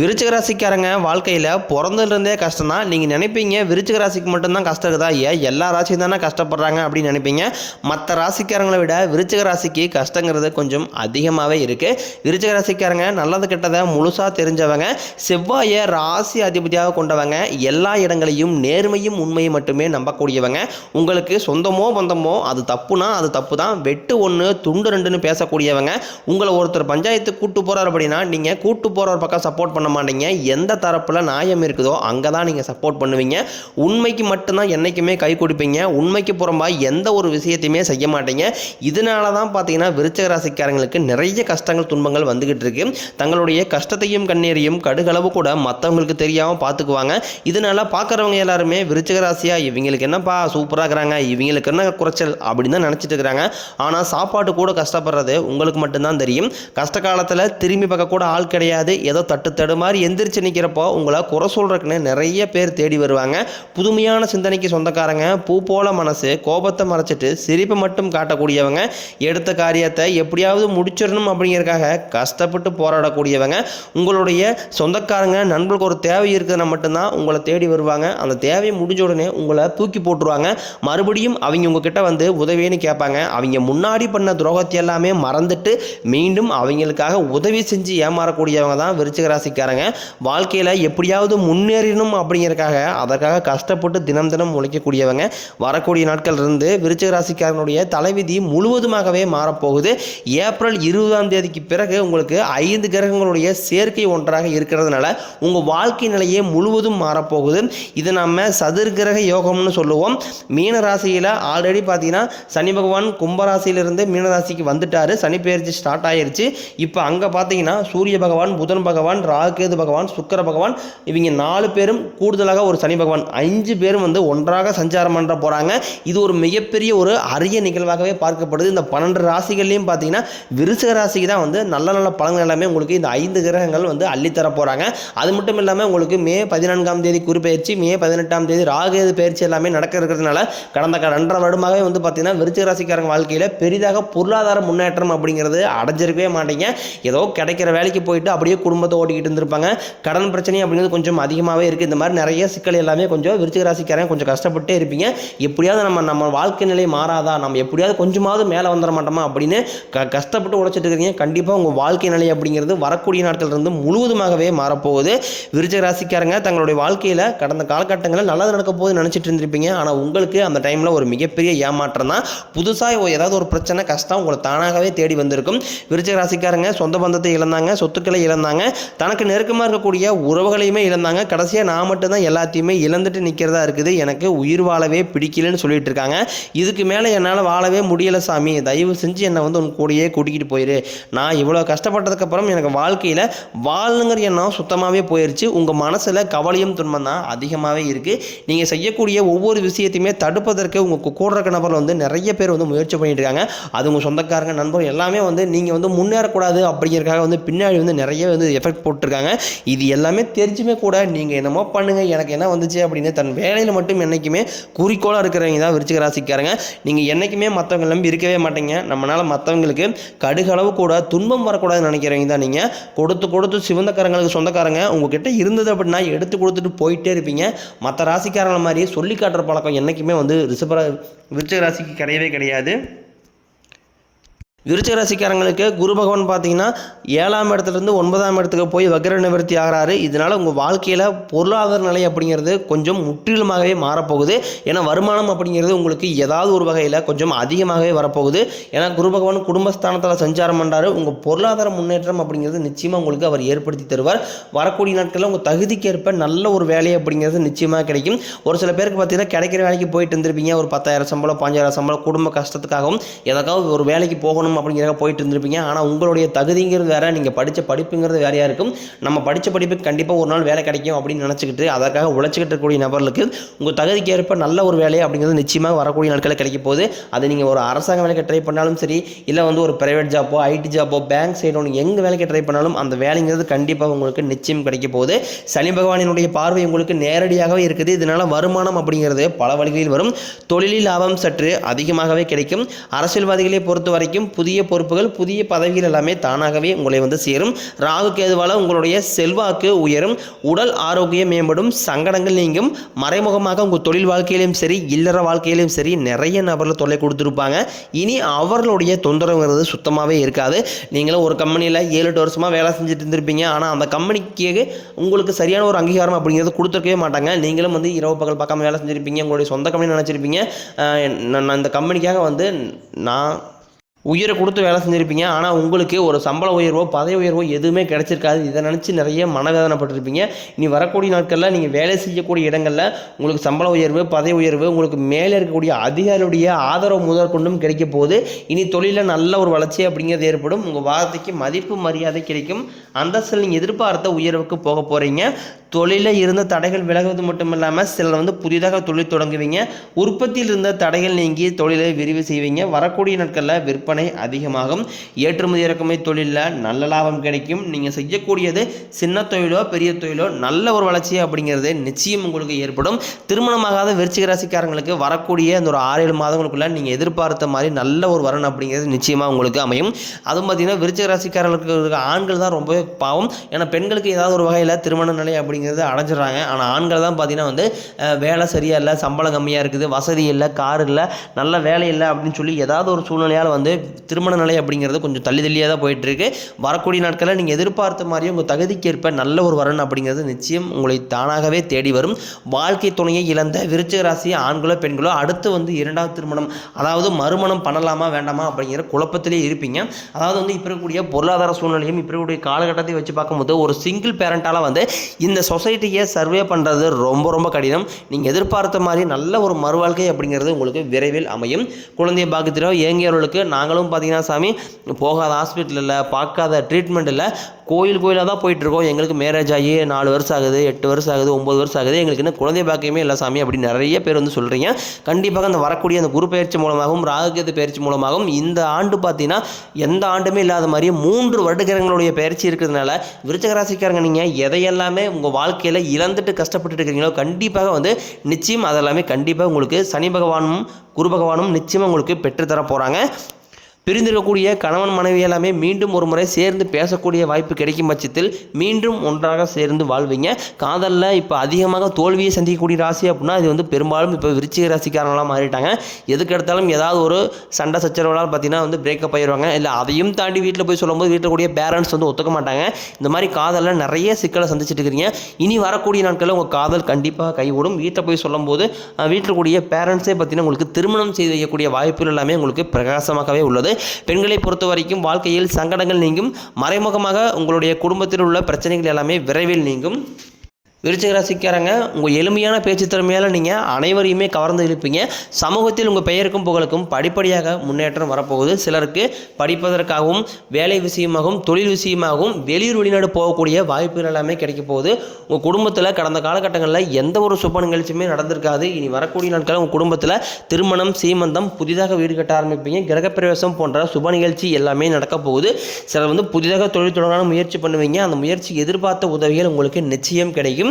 விருச்சிக ராசிக்காரங்க வாழ்க்கையில் பிறந்ததுலேருந்தே கஷ்டம் தான் நீங்கள் நினைப்பீங்க விருச்சிக ராசிக்கு மட்டும்தான் கஷ்டம் இருக்குதா? ஏன் எல்லா ராசியும் தானே கஷ்டப்படுறாங்க அப்படின்னு நினைப்பீங்க. மற்ற ராசிக்காரங்களை விட விருச்சிக ராசிக்கு கஷ்டங்கிறது கொஞ்சம் அதிகமாகவே இருக்குது விருச்சிக ராசிக்காரங்க நல்லது கெட்டதை முழுசாக தெரிஞ்சவங்க செவ்வாயை ராசி அதிபதியாக கொண்டவங்க எல்லா இடங்களையும் நேர்மையும் உண்மையும் மட்டுமே நம்பக்கூடியவங்க. உங்களுக்கு சொந்தமோ பந்தமோ அது தப்புனா அது தப்பு தான் வெட்டு ஒன்று துண்டு ரெண்டுன்னு பேசக்கூடியவங்க. உங்களை ஒருத்தர் பஞ்சாயத்து கூட்டு போகிறார் அப்படின்னா நீங்கள் கூட்டு போகிறவர் பக்கம் சப்போர்ட் பண்ண மாட்டீங்க. எந்த தரப்பில் நியாயம் இருக்குதோ அங்கே தான் நீங்கள் சப்போர்ட் பண்ணுவீங்க. உண்மைக்கு மட்டும்தான் என்றைக்குமே கை கொடுப்பீங்க. உண்மைக்கு புறம்பாக எந்த ஒரு விஷயத்தையுமே செய்ய மாட்டீங்க. இதனால தான் பார்த்தீங்கன்னா விருச்சக ராசிக்காரங்களுக்கு நிறைய கஷ்டங்கள் துன்பங்கள் வந்துகிட்டு இருக்கு. தங்களுடைய கஷ்டத்தையும் கண்ணீரையும் கடுகளவு கூட மற்றவங்களுக்கு தெரியாமல் பார்த்துக்குவாங்க இதனால பார்க்குறவங்க எல்லாருமே விருச்சக ராசியா இவங்களுக்கு என்னப்பா சூப்பராக இருக்கிறாங்க இவங்களுக்கு என்ன குறைச்சல் அப்படின்னு தான் நினச்சிட்டு இருக்கிறாங்க. ஆனால் சாப்பாடு கூட கஷ்டப்படுறது உங்களுக்கு மட்டும்தான் தெரியும். கஷ்ட காலத்தில் திரும்பி பார்க்க கூட ஆள் கிடையாது. ஏதோ தட்டு தடு மாதிரி எந்திரிச்சு நிற்கிறப்போ உங்களை குறை சொல்கிறக்குன்னு நிறைய பேர் தேடி வருவாங்க. புதுமையான சிந்தனைக்கு சொந்தக்காரங்க பூ போல மனசு கோபத்தை மறைச்சிட்டு சிரிப்பை மட்டும் காட்டக்கூடியவங்க எடுத்த காரியத்தை எப்படியாவது முடிச்சிடணும் அப்படிங்கிறதுக்காக கஷ்டப்பட்டு போராடக்கூடியவங்க. உங்களுடைய சொந்தக்காரங்க நண்பர்களுக்கு ஒரு தேவை இருக்குதுன்னா மட்டும்தான் உங்களை தேடி வருவாங்க. அந்த தேவையை முடிஞ்ச உடனே உங்களை தூக்கி போட்டுருவாங்க. மறுபடியும் அவங்க உங்ககிட்ட வந்து உதவின்னு கேட்பாங்க. அவங்க முன்னாடி பண்ண துரோகத்தை எல்லாமே மறந்துட்டு மீண்டும் அவங்களுக்காக உதவி செஞ்சு ஏமாறக்கூடியவங்க தான் விருச்சிக இருக்காருங்க வாழ்க்கையில் எப்படியாவது முன்னேறணும் அப்படிங்கிறதுக்காக அதற்காக கஷ்டப்பட்டு தினம் தினம் உழைக்கக்கூடியவங்க. வரக்கூடிய நாட்கள் இருந்து விருச்சிக ராசிக்காரனுடைய தலைவிதி முழுவதுமாகவே மாறப்போகுது. ஏப்ரல் இருபதாம் தேதிக்கு பிறகு உங்களுக்கு ஐந்து கிரகங்களுடைய சேர்க்கை ஒன்றாக இருக்கிறதுனால உங்கள் வாழ்க்கை நிலையே முழுவதும் மாறப்போகுது. இது நம்ம சதுர்கிரக யோகம்னு சொல்லுவோம். மீன ராசியில் ஆல்ரெடி பார்த்தீங்கன்னா சனி பகவான் கும்பராசியிலிருந்து மீனராசிக்கு வந்துட்டார். சனி பெயர்ச்சி ஸ்டார்ட் ஆயிருச்சு. இப்போ அங்கே பார்த்தீங்கன்னா சூரிய பகவான் புதன் பகவான் ராகுகேது பகவான் சுக்கர பகவான் இவங்க நாலு பேரும் கூடுதலாக ஒரு சனி பகவான். அஞ்சு பேரும் வந்து ஒன்றாக சஞ்சாரம் பண்ணுற போகிறாங்க இது ஒரு மிகப்பெரிய ஒரு அரிய நிகழ்வாகவே பார்க்கப்படுது. இந்த பன்னெண்டு ராசிகள்லையும் பார்த்தீங்கன்னா விருச்சிக ராசிக்கு தான் வந்து நல்ல நல்ல பலன்கள் எல்லாமே உங்களுக்கு இந்த ஐந்து கிரகங்கள் வந்து அள்ளித்தர போகிறாங்க அது மட்டும் இல்லாமல் உங்களுக்கு மே பதினான்காம் தேதி குறிப்பெயர்ச்சி மே பதினெட்டாம் தேதி ராகுகேது பயிற்சி எல்லாமே நடக்க இருக்கிறதுனால கடந்த ரெண்டரை வருடமாகவே வந்து பார்த்தீங்கன்னா விருச்சிக ராசிக்காரங்க வாழ்க்கையில் பெரிதாக பொருளாதார முன்னேற்றம் அப்படிங்கிறது அடைஞ்சிருக்கவே மாட்டீங்க. ஏதோ கிடைக்கிற வேலைக்கு போயிட்டு அப்படியே குடும்பத்தை ஓட்டிக்கிட்டு இருந்திருப்பாங்க. கடன் பிரச்சனை அப்படிங்கிறது கொஞ்சம் அதிகமாகவே இருக்குது இந்த மாதிரி நிறைய சிக்கல் எல்லாமே கொஞ்சம் விருச்சிக ராசிக்காரங்க கொஞ்சம் கஷ்டப்பட்டே இருப்பீங்க. எப்படியாவது நம்ம நம்ம வாழ்க்கை நிலை மாறாதா? நம்ம எப்படியாவது கொஞ்சமாவது மேலே வந்துட மாட்டோமா அப்படின்னு க கஷ்டப்பட்டு உழைச்சிட்டு இருக்கிறீங்க கண்டிப்பாக உங்கள் வாழ்க்கை நிலை அப்படிங்கிறது வரக்கூடிய நாட்கள் முழுவதுமாகவே மாறப்போகுது. விருச்சிக ராசிக்காரங்க தங்களுடைய வாழ்க்கையில் கடந்த காலகட்டங்களில் நல்லது நடக்க போது நினச்சிட்டு இருந்திருப்பீங்க. ஆனால் உங்களுக்கு அந்த டைமில் ஒரு மிகப்பெரிய ஏமாற்றம் தான். புதுசாக ஏதாவது ஒரு பிரச்சனை கஷ்டம் உங்களை தானாகவே தேடி வந்திருக்கும். விருச்சிக ராசிக்காரங்க சொந்த பந்தத்தை இழந்தாங்க சொத்துக்களை இழந்தாங்க. தனக்கு நெருக்கமாக இருக்கக்கூடிய உறவுகளையுமே இழந்தாங்க. கடைசியாக நான் மட்டும்தான் எல்லாத்தையுமே இழந்துட்டு நிற்கிறதா இருக்குது. எனக்கு உயிர் வாழவே பிடிக்கலன்னு சொல்லிட்டு இருக்காங்க. இதுக்கு மேலே என்னால் வாழவே முடியலை சாமி. தயவு செஞ்சு என்னை வந்து உன் கூடயே கூட்டிகிட்டு போயிரு. நான் இவ்வளோ கஷ்டப்பட்டதுக்கப்புறம் எனக்கு வாழ்க்கையில் வாழணுங்கிற எண்ணம் சுத்தமாகவே போயிடுச்சு உங்கள் மனசில் கவலையும் துன்பம் தான் அதிகமாகவே இருக்குது நீங்கள் செய்யக்கூடிய ஒவ்வொரு விஷயத்தையுமே தடுப்பதற்கு உங்கள் கூட இருக்க நபர் வந்து நிறைய பேர் வந்து முயற்சி பண்ணிட்டு இருக்காங்க. அது உங்கள் சொந்தக்காரங்க நண்பர் எல்லாமே வந்து நீங்கள் வந்து முன்னேறக்கூடாது அப்படிங்கிறதுக்காக வந்து பின்னாடி வந்து நிறைய வந்து எஃபெக்ட் போட்டிருக்காங்க. இது எல்லாமே தெரிஞ்சுமே கூட நீங்கள் என்னமோ பண்ணுங்கள் எனக்கு என்ன வந்துச்சு அப்படின்னு தன் வேலையில் மட்டும் என்றைக்குமே குறிக்கோளாக இருக்கிறவங்க தான் விருச்சிக ராசிக்காரங்க. நீங்கள் என்றைக்குமே மற்றவங்க நம்பி இருக்கவே மாட்டீங்க. நம்மளால் மற்றவங்களுக்கு கடுகளவு கூட துன்பம் வரக்கூடாதுன்னு நினைக்கிறவங்க தான் நீங்கள் கொடுத்து கொடுத்து சிவந்தக்காரங்களுக்கு சொந்தக்காரங்க. உங்ககிட்ட இருந்தது அப்படின்னா எடுத்து கொடுத்துட்டு போயிட்டே இருப்பீங்க. மற்ற ராசிக்காரங்களை மாதிரி சொல்லி காட்டுற பழக்கம் என்றைக்குமே வந்து ரிஷப விருச்சிக ராசிக்கு கிடையவே கிடையாது. விருச்சிக ராசிக்காரங்களுக்கு குரு பகவான் பார்த்தீங்கன்னா ஏழாம் இடத்துலேருந்து ஒன்பதாம் இடத்துக்கு போய் வக்ர நிவர்த்தி ஆகிறாரு. இதனால் உங்கள் வாழ்க்கையில் பொருளாதார நிலை அப்படிங்கிறது கொஞ்சம் முற்றிலுமாகவே மாறப்போகுது. ஏன்னா வருமானம் அப்படிங்கிறது உங்களுக்கு ஏதாவது ஒரு வகையில் கொஞ்சம் அதிகமாகவே வரப்போகுது. ஏன்னா குரு பகவான் குடும்பஸ்தானத்தில் சஞ்சாரம் பண்ணுறாரு உங்கள் பொருளாதார முன்னேற்றம் அப்படிங்கிறது நிச்சயமாக உங்களுக்கு அவர் ஏற்படுத்தி தருவார். வரக்கூடிய நாட்களில் உங்கள் தகுதிக்கேற்ப நல்ல ஒரு வேலை அப்படிங்கிறது நிச்சயமாக கிடைக்கும். ஒரு சில பேருக்கு பார்த்தீங்கன்னா கிடைக்கிற வேலைக்கு போயிட்டு இருந்திருப்பீங்க. ஒரு பத்தாயிரம் சம்பளம் பாஞ்சாயிரம் சம்பளம் குடும்ப கஷ்டத்துக்காகவும் எதற்காவது ஒரு வேலைக்கு போகணும் அப்படிங்கிறத போயிட்டு இருந்திருப்பீங்க ஆனால் உங்களுடைய தகுதிங்கிறது வேற நீங்கள் படித்த படிப்புங்கிறது வேறையாக இருக்கும். நம்ம படித்த படிப்புக்கு கண்டிப்பாக ஒரு நாள் வேலை கிடைக்கும் அப்படின்னு நினச்சிக்கிட்டு அதற்காக உழைச்சிக்கிட்டு இருக்கக்கூடிய நபர்களுக்கு உங்கள் தகுதிக்கு ஏற்ப நல்ல ஒரு வேலை அப்படிங்கிறது நிச்சயமாக வரக்கூடிய நாட்களில் கிடைக்க போகுது. அது நீங்கள் ஒரு அரசாங்க வேலைக்கு ட்ரை பண்ணாலும் சரி இல்லை வந்து ஒரு பிரைவேட் ஜாப்போ ஐடி ஜாப்போ பேங்க் சைடு ஒன்று எங்கே வேலைக்கு ட்ரை பண்ணாலும் அந்த வேலைங்கிறது கண்டிப்பாக உங்களுக்கு நிச்சயம் கிடைக்க போகுது. சனி பகவானினுடைய பார்வை உங்களுக்கு நேரடியாகவே இருக்குது. இதனால் வருமானம் அப்படிங்கிறது பல வழிகளில் வரும். தொழிலில் லாபம் சற்று அதிகமாகவே கிடைக்கும். அரசியல்வாதிகளை பொறுத்த வரைக்கும் புதிய பொறுப்புகள் புதிய பதவிகள் எல்லாமே தானாகவே உங்களை வந்து சேரும். ராகு கேதுவால் உங்களுடைய செல்வாக்கு உயரும். உடல் ஆரோக்கியம் மேம்படும். சங்கடங்கள் நீங்கும். மறைமுகமாக உங்கள் தொழில் வாழ்க்கையிலும் சரி இல்லற வாழ்க்கையிலும் சரி நிறைய நபர்கள் தொல்லை கொடுத்துருப்பாங்க. இனி அவர்களுடைய தொந்தரவுங்கிறது சுத்தமாகவே இருக்காது. நீங்களும் ஒரு கம்பெனியில் ஏழு எட்டு வருஷமாக வேலை செஞ்சுட்டு இருந்திருப்பீங்க. ஆனால் அந்த கம்பெனிக்கு உங்களுக்கு சரியான ஒரு அங்கீகாரம் அப்படிங்கிறது கொடுத்துருக்கவே மாட்டாங்க. நீங்களும் வந்து இரவு பகல் பார்க்காம வேலை செஞ்சுருப்பீங்க. உங்களுடைய சொந்த கம்பெனி நினச்சிருப்பீங்க. நான் நான் இந்த கம்பெனிக்காக வந்து நான் உயிரை கொடுத்து வேலை செஞ்சுருப்பீங்க. ஆனால் உங்களுக்கு ஒரு சம்பள உயர்வோ பதவி உயர்வோ எதுவுமே கிடச்சிருக்காது. இதை நினச்சி நிறைய மனவேதனைப்பட்டிருப்பீங்க. இனி வரக்கூடிய நாட்களில் நீங்கள் வேலை செய்யக்கூடிய இடங்களில் உங்களுக்கு சம்பள உயர்வு பதவி உயர்வு உங்களுக்கு மேலே இருக்கக்கூடிய அதிகாரியுடைய ஆதரவு முதற்கொண்டும் கிடைக்க போகுது. இனி தொழிலில் நல்ல ஒரு வளர்ச்சி அப்படிங்கிறது ஏற்படும். உங்கள் வார்த்தைக்கு மதிப்பு மரியாதை கிடைக்கும். அந்தஸ்தில் நீங்கள் எதிர்பார்த்த உயர்வுக்கு போக போகிறீங்க தொழிலில் இருந்த தடைகள் விலகுவது மட்டும் இல்லாமல் சிலர் வந்து புதிதாக தொழில் தொடங்குவீங்க. உற்பத்தியில் இருந்த தடைகள் நீங்கி தொழிலை விரிவு செய்வீங்க. வரக்கூடிய நாட்களில் விற்பனை அதிகமாகும். ஏற்றுமதி இறக்குமதி தொழிலில் நல்ல லாபம் கிடைக்கும். நீங்கள் செய்யக்கூடியது சின்ன தொழிலோ பெரிய தொழிலோ நல்ல ஒரு வளர்ச்சி அப்படிங்கிறது நிச்சயம் உங்களுக்கு ஏற்படும். திருமணமாகாத விருச்சிக ராசிக்காரங்களுக்கு வரக்கூடிய அந்த ஒரு ஆறு ஏழு மாதங்களுக்குள்ள நீங்கள் எதிர்பார்த்த மாதிரி நல்ல ஒரு வரன் அப்படிங்கிறது நிச்சயமாக உங்களுக்கு அமையும். அதுவும் பார்த்தீங்கன்னா விருச்சிக ராசிக்காரர்களுக்கு ஆண்கள் தான் ரொம்பவே பாவம். ஏன்னா பெண்களுக்கு ஏதாவது ஒரு வகையில் திருமண நிலை அப்படிங்கிறது அடைஞ்சிடுறாங்க. ஆனால் ஆண்கள் தான் பார்த்தீங்கன்னா வந்து வேலை சரியா இல்லை சம்பளம் கம்மியாக இருக்குது வசதி இல்லை கார் இல்லை நல்ல வேலை இல்லை அப்படின்னு சொல்லி ஏதாவது ஒரு சூழ்நிலையால் வந்து திருமண நிலை அப்படிங்கிறது கொஞ்சம் தள்ளி தள்ளியாக தான் போயிட்டுருக்கு. வரக்கூடிய நாட்களில் நீங்கள் எதிர்பார்த்த மாதிரியே உங்கள் தகுதிக்கேற்ப நல்ல ஒரு வரன் அப்படிங்கிறது நிச்சயம் உங்களை தானாகவே தேடி வரும். வாழ்க்கை துணையை இழந்த விருச்சிக ராசி ஆண்களோ பெண்களோ அடுத்து வந்து இரண்டாவது திருமணம் அதாவது மறுமணம் பண்ணலாமா வேண்டாமா அப்படிங்கிற குழப்பத்திலே இருப்பீங்க. அதாவது வந்து இப்போ இருக்கக்கூடிய பொருளாதார சூழ்நிலையும் இப்போ இருக்கக்கூடிய காலகட்டத்தை வச்சு பார்க்கும்போது ஒரு சிங்கிள் பேரண்டால் வந்து இந்த சொசைட்டியை சர்வே பண்ணுறது ரொம்ப ரொம்ப கடினம். நீங்கள் எதிர்பார்த்த மாதிரி நல்ல ஒரு மறுவாழ்க்கை அப்படிங்கிறது உங்களுக்கு விரைவில் அமையும். குழந்தைய இயங்காளர்களுக்கு நாங்கள் நாங்களும் பார்த்தீங்கன்னா சாமி போகாத ஹாஸ்பிட்டல் இல்லை பார்க்காத ட்ரீட்மெண்ட் இல்லை கோயில் கோயிலாக தான் போயிட்டுருக்கோம். எங்களுக்கு மேரேஜ் ஆகி நாலு வருஷம் ஆகுது எட்டு வருஷம் ஆகுது ஒம்பது வருஷம் ஆகுது. எங்களுக்கு இன்னும் குழந்தை பாக்கியமே இல்லை சாமி அப்படி நிறைய பேர் வந்து சொல்கிறீங்க கண்டிப்பாக அந்த வரக்கூடிய அந்த குரு பயிற்சி மூலமாகவும் ராகுகேது பயிற்சி மூலமாகவும் இந்த ஆண்டு பார்த்தீங்கன்னா எந்த ஆண்டுமே இல்லாத மாதிரி மூன்று வருடகிரகங்களுடைய பயிற்சி இருக்கிறதுனால விருச்சகராசிக்காரங்க நீங்கள் எதையெல்லாமே உங்கள் வாழ்க்கையில் இழந்துட்டு கஷ்டப்பட்டுட்டு இருக்கிறீங்களோ கண்டிப்பாக வந்து நிச்சயம் அதெல்லாமே கண்டிப்பாக உங்களுக்கு சனி பகவானும் குரு பகவானும் நிச்சயமாக உங்களுக்கு பெற்றுத்தர போகிறாங்க பிரிந்திருக்கக்கூடிய கணவன் மனைவி எல்லாமே மீண்டும் ஒரு முறை சேர்ந்து பேசக்கூடிய வாய்ப்பு கிடைக்கும் பட்சத்தில் மீண்டும் ஒன்றாக சேர்ந்து வாழ்வீங்க. காதலில் இப்போ அதிகமாக தோல்வியை சந்திக்கக்கூடிய ராசி அப்படின்னா இது வந்து பெரும்பாலும் இப்போ விருச்சிக ராசிக்காரங்களாக மாறிட்டாங்க. எதுக்கு எடுத்தாலும் ஏதாவது ஒரு சண்டை சச்சரவுகளால் பார்த்தீங்கன்னா வந்து பிரேக்கப் ஆயிடுவாங்க இல்லை அதையும் தாண்டி வீட்டில் போய் சொல்லும்போது வீட்டில் கூடிய பேரண்ட்ஸ் வந்து ஒத்துக்க மாட்டாங்க. இந்த மாதிரி காதலில் நிறைய சிக்கலை சந்திச்சுட்டு இருக்கிறீங்க இனி வரக்கூடிய நாட்களில் உங்கள் காதல் கண்டிப்பாக கைவிடும் வீட்டில் போய் சொல்லும்போது வீட்டில் கூடிய பேரண்ட்ஸே பார்த்தீங்கன்னா உங்களுக்கு திருமணம் செய்து வைக்கக்கூடிய வாய்ப்புகள் எல்லாமே உங்களுக்கு பிரகாசமாகவே உள்ளது. பெண்களை பொறுத்த வரைக்கும் வாழ்க்கையில் சங்கடங்கள் நீங்கும். மறைமுகமாக உங்களுடைய குடும்பத்தில் உள்ள பிரச்சனைகள் எல்லாமே விரைவில் நீங்கும். விருச்சிக ராசிக்காரங்க உங்கள் எளிமையான பேச்சு திறமையால் நீங்கள் அனைவரையுமே கவர்ந்து இழுப்பீங்க. சமூகத்தில் உங்கள் பெயருக்கும் புகழுக்கும் படிப்படியாக முன்னேற்றம் வரப்போகுது. சிலருக்கு படிப்பதற்காகவும் வேலை விஷயமாகவும் தொழில் விஷயமாகவும் வெளியூர் வெளிநாடு போகக்கூடிய வாய்ப்புகள் எல்லாமே கிடைக்க போகுது. உங்கள் குடும்பத்தில் கடந்த காலகட்டங்களில் எந்த ஒரு சுப நிகழ்ச்சியுமே நடந்திருக்காது. இனி வரக்கூடிய நாட்களில் உங்கள் குடும்பத்தில் திருமணம் சீமந்தம் புதிதாக வீடு கட்ட ஆரம்பிப்பீங்க. கிரகப்பிரவேசம் போன்ற சுப நிகழ்ச்சி எல்லாமே நடக்க போகுது. சிலர் வந்து புதிதாக தொழில் தொடர்பான முயற்சி பண்ணுவீங்க. அந்த முயற்சி எதிர்பார்த்த உதவிகள் உங்களுக்கு நிச்சயம் கிடைக்கும்.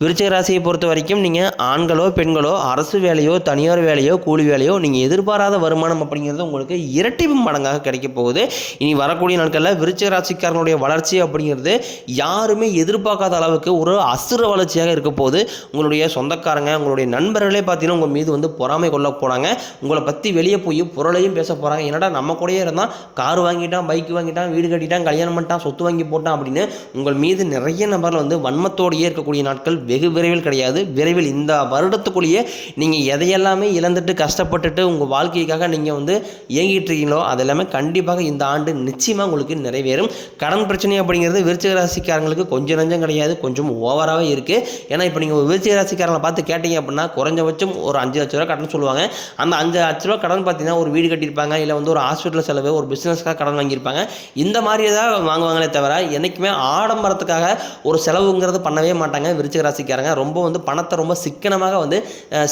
விருச்சிக ராசியை பொறுத்த வரைக்கும் நீங்கள் ஆண்களோ பெண்களோ அரசு வேலையோ தனியார் வேலையோ கூலி வேலையோ நீங்கள் எதிர்பாராத வருமானம் அப்படிங்கிறது உங்களுக்கு இரட்டிப்பு மடங்காக கிடைக்க போகுது. இனி வரக்கூடிய நாட்களில் விருச்சிக ராசிக்காரனுடைய வளர்ச்சி அப்படிங்கிறது யாருமே எதிர்பார்க்காத அளவுக்கு ஒரு அசுர வளர்ச்சியாக இருக்க போகுது. உங்களுடைய சொந்தக்காரங்க உங்களுடைய நண்பர்களே பார்த்தீங்கன்னா உங்கள் மீது வந்து பொறாமை கொள்ள போகிறாங்க உங்களை பற்றி வெளியே போய் பொருளையும் பேச போகிறாங்க என்னடா நம்ம கூடயே இருந்தால் கார் வாங்கிட்டான் பைக் வாங்கிட்டான் வீடு கட்டிட்டான் கல்யாணம் பண்ணிட்டான் சொத்து வாங்கி போட்டான் அப்படின்னு உங்கள் மீது நிறைய நபர்கள் வந்து வன்மத்தோடையே இருக்கக்கூடிய நாட்கள் வெகு விரைவில் கிடையாது. விரைவில் இந்த வருடத்துக்குள்ளேயே நீங்கள் எதையெல்லாமே இழந்துட்டு கஷ்டப்பட்டுட்டு உங்கள் வாழ்க்கைக்காக நீங்கள் வந்து இயங்கிட்டு இருக்கீங்களோ அது எல்லாமே கண்டிப்பாக இந்த ஆண்டு நிச்சயமாக உங்களுக்கு நிறைவேறும். கடன் பிரச்சனை அப்படிங்கிறது விருச்சிக ராசிக்காரங்களுக்கு கொஞ்சம் நஞ்சம் கிடையாது. கொஞ்சம் ஓவராகவே இருக்குது ஏன்னா இப்போ நீங்கள் விருச்சிக ராசிக்காரங்களை பார்த்து கேட்டீங்க அப்படின்னா குறைஞ்சபட்சம் ஒரு அஞ்சு லட்ச ரூபா கடன் சொல்லுவாங்க. அந்த அஞ்சு லட்ச ரூபா கடன் பார்த்தீங்கன்னா ஒரு வீடு கட்டியிருப்பாங்க இல்லை வந்து ஒரு ஹாஸ்பிட்டல் செலவு ஒரு பிஸ்னஸ்க்காக கடன் வாங்கியிருப்பாங்க. இந்த மாதிரி தான் வாங்குவாங்களே தவிர என்றைக்குமே ஆடம்பரத்துக்காக ஒரு செலவுங்கிறது பண்ணவே மாட்டாங்க விருச்சிக ராசி ராசிக்காரங்க. ரொம்ப வந்து பணத்தை ரொம்ப சிக்கனமாக வந்து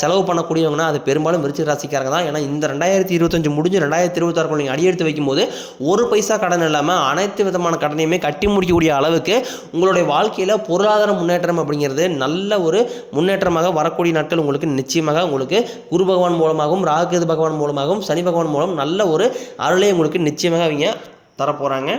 செலவு பண்ணக்கூடியவங்கன்னா அது பெரும்பாலும் விருச்சிக ராசிக்காரங்க தான். ஏன்னா இந்த ரெண்டாயிரத்தி இருபத்தஞ்சு முடிஞ்சு ரெண்டாயிரத்தி இருபத்தாறு நீங்கள் அடியெடுத்து வைக்கும்போது ஒரு பைசா கடன் இல்லாமல் அனைத்து விதமான கடனையுமே கட்டி முடிக்கக்கூடிய அளவுக்கு உங்களுடைய வாழ்க்கையில் பொருளாதார முன்னேற்றம் அப்படிங்கிறது நல்ல ஒரு முன்னேற்றமாக வரக்கூடிய நாட்கள் உங்களுக்கு நிச்சயமாக உங்களுக்கு குரு பகவான் மூலமாகவும் ராகுகேது பகவான் மூலமாகவும் சனி பகவான் மூலம் நல்ல ஒரு அருளை உங்களுக்கு நிச்சயமாக அவங்க தரப்போகிறாங்க